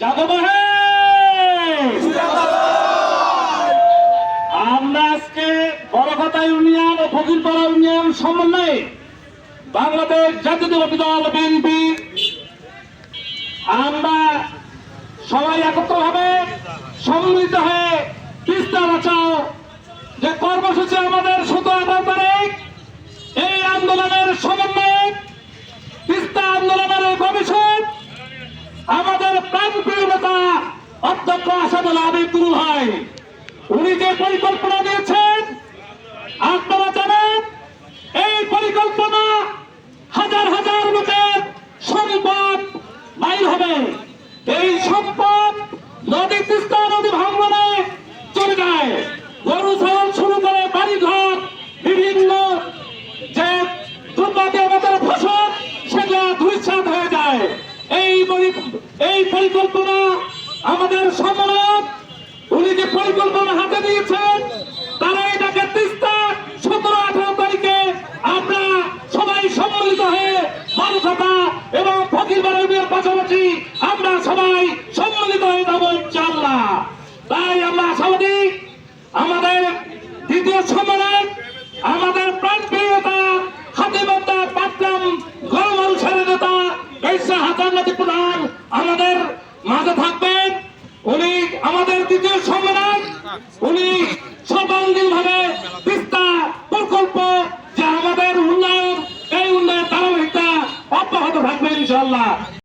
যাদব আমরা আজকে ও সমন্বয়ে আমরা সবাই একত্রভাবে হয়ে বাঁচাও যে কর্মসূচি আমাদের এই আন্দোলনের সমন্বয়ে তিস্তা আন্দোলনের ভবিষ্যৎ আমাদের প্রাণপ্রিয় নেতা অধ্যক্ষ আসাদুল আবিদ গুরু ভাই। উনি যে পরিকল্পনা দিয়েছেন, আপনারা জানেন, এই পরিকল্পনা হাজার হাজার লোকের সম্পদ বাইর হবে। এই সম্পদ নদী তিস্তা, নদী ভাঙ্গনে চলে যায়। গরু ছাগল শুরু করে বাড়ি ঘর বিভিন্ন যে দুর্বাদে আমাদের ফসল, সেগুলো ধুইসাত হয়ে যায়। এই এই পরিকল্পনা আমাদের সম্মেলন উনি যে পরিকল্পনা হাতে দিয়েছেন তারা এটাকে তিস্তা সতেরো, আঠারো তারিখে আমরা সবাই সম্মিলিত হয়ে বারুখাতা এবং ফকির বাড়ির পাশাপাশি আমরা সবাই সম্মিলিত হয়ে যাব ইনশাল্লাহ তাই আমরা আশাবাদী আমাদের দ্বিতীয় সম্মেলন আমাদের প্রাণপ্রিয়তা হাতিবন্দা পাটগ্রাম গণমানুষের নেতা ঈশা হাসান নাতি প্রধান আমাদের মাঝে থাকবেন উনি আমাদের দ্বিতীয় সম্মেলন। উনি সর্বাঙ্গীন ভাবে বিস্তার প্রকল্প যে আমাদের উন্নয়ন, এই উন্নয়ন ধারাবাহিকতা অব্যাহত থাকবে ইনশাল্লাহ